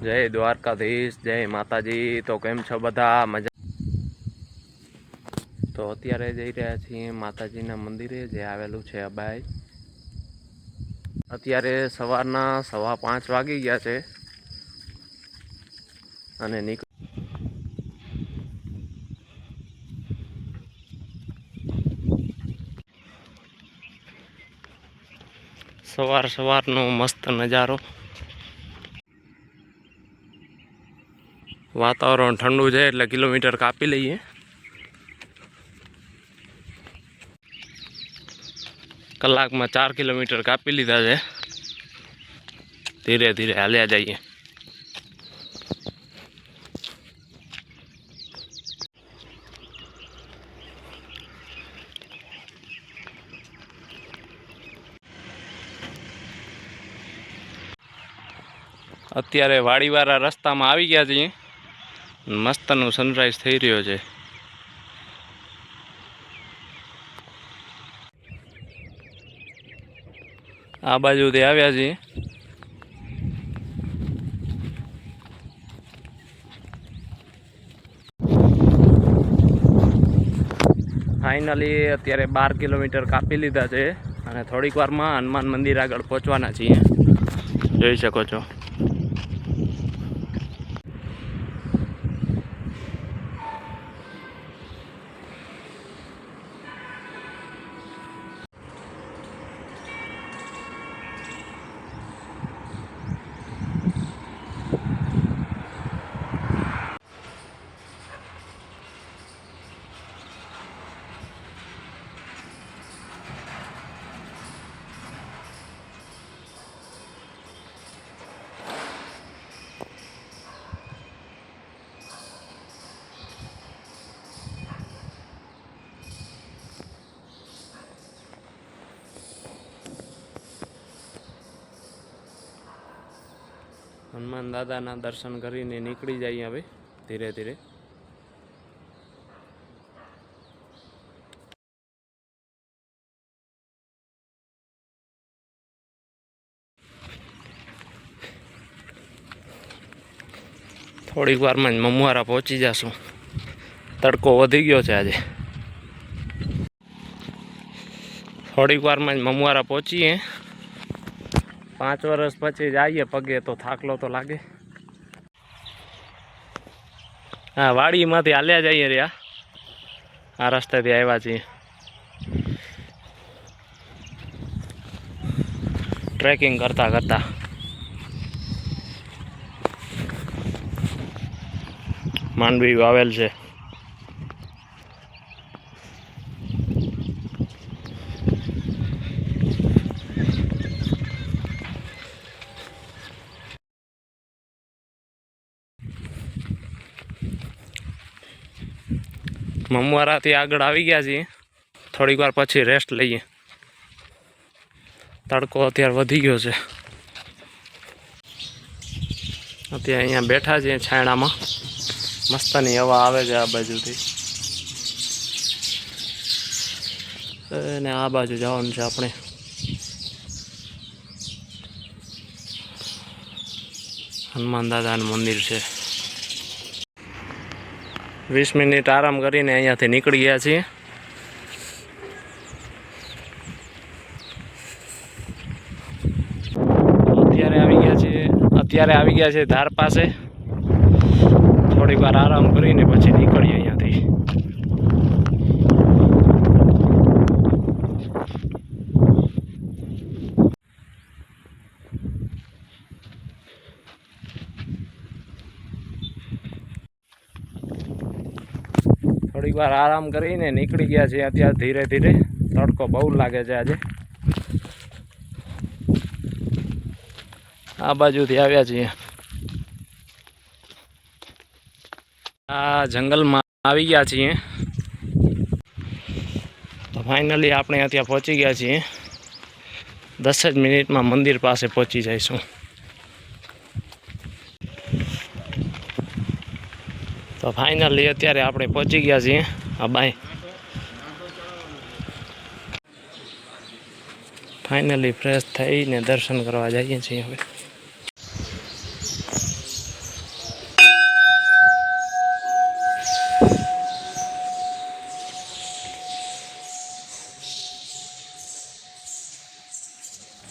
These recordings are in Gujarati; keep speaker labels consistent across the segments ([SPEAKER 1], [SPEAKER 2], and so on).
[SPEAKER 1] જય દ્વારકાધીશ, જય માતાજી. તો કેમ છો બધા? મજા તો અત્યારે જઈ રહ્યા છીએ માતાજીના મંદિરે, જે આવેલું છે અબાઈ. અત્યારે સવારના સવા પાંચ વાગી ગયા છે. અને નીકળ સવાર સવારનો મસ્ત નજારો. વાતાવરણ ઠંડુ છે એટલે કિલોમીટર કાપી લઈએ કલાકમાં ચાર કિલોમીટર કાપી લીધા છે ધીરે ધીરે હાલ્યા જઈએ અત્યારે વાડીવાળા રસ્તામાં આવી ગયા છીએ। મસ્તનું સનરાઈઝ થઈ રહ્યો છે. આ બાજુથી આવ્યા છીએ. ફાઇનલી અત્યારે બાર કિલોમીટર કાપી લીધા છે અને થોડીક વારમાં હનુમાન મંદિર આગળ પહોંચવાના છીએ. જોઈ શકો છો. હનુમાન દાદાના દર્શન કરીને નીકળી જઈએ હવે, ધીરે ધીરે. થોડીક વારમાં જ મમવારા પહોંચી જશું. તડકો વધી ગયો છે આજે. થોડીક વારમાં જ મમવારા પહોંચીએ. પાંચ વર્ષ પછી જઈએ પગે તો થાકલો તો લાગે. હા, વાડીમાંથી હાલ્યા જઈએ રહ્યા. આ રસ્તેથી આવ્યા છીએ. ટ્રેકિંગ કરતા કરતા. માંડવી વાવેલ છે. મમવારાથી આગળ આવી ગયા છીએ. થોડીક વાર પછી રેસ્ટ લઈએ. તડકો અત્યારે વધી ગયો છે. અત્યારે અહીંયા બેઠા છીએ છાયણામાં મસ્તની હવા આવે છે આ બાજુથી. અને આ બાજુ જવાનું છે આપણે. હનુમાન દાદાનું મંદિર છે. વીસ મિનિટ આરામ કરીને અહીંયાથી નીકળી ગયા છીએ. અત્યારે આવી ગયા છીએ અત્યારે આવી ગયા છે ધાર પાસે. થોડીક વાર આરામ કરીને પછી નીકળીએ અહીંયાથી. થોડીક વાર આરામ કરીને નીકળી ગયા છીએ અત્યારે ધીરે ધીરે. તડકો બહુ લાગે છે આજે. આ બાજુથી આવ્યા છીએ. આ જંગલમાં આવી ગયા છીએ. તો ફાઇનલી આપણે અત્યારે પહોંચી ગયા છીએ. દસ જ મિનિટમાં મંદિર પાસે પહોંચી જઈશું. तो फाइनली अत्यार पची गया बाय फाइनली फ्रेश थी ने दर्शन करवा जाइए हम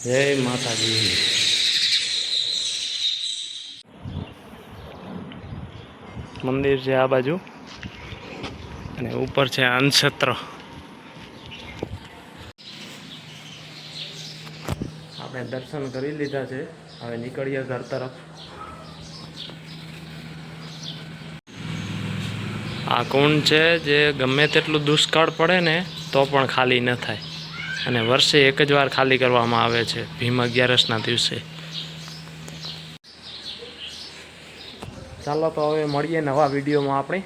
[SPEAKER 1] जय माता जी મંદિર છે આ બાજુ. અને ઉપર છે અનક્ષત્ર આપણે દર્શન કરી લીધા છે. હવે નીકળીએ ઘર તરફ. આ કુંડ છે જે ગમે તેટલું દુષ્કાળ પડે ને તો પણ ખાલી ન થાય. અને વર્ષે એક જ વાર ખાલી કરવામાં આવે છે. ભીમ અગિયારસના દિવસે. ચાલો તો હવે મળીએ નવા વિડીયોમાં આપણે.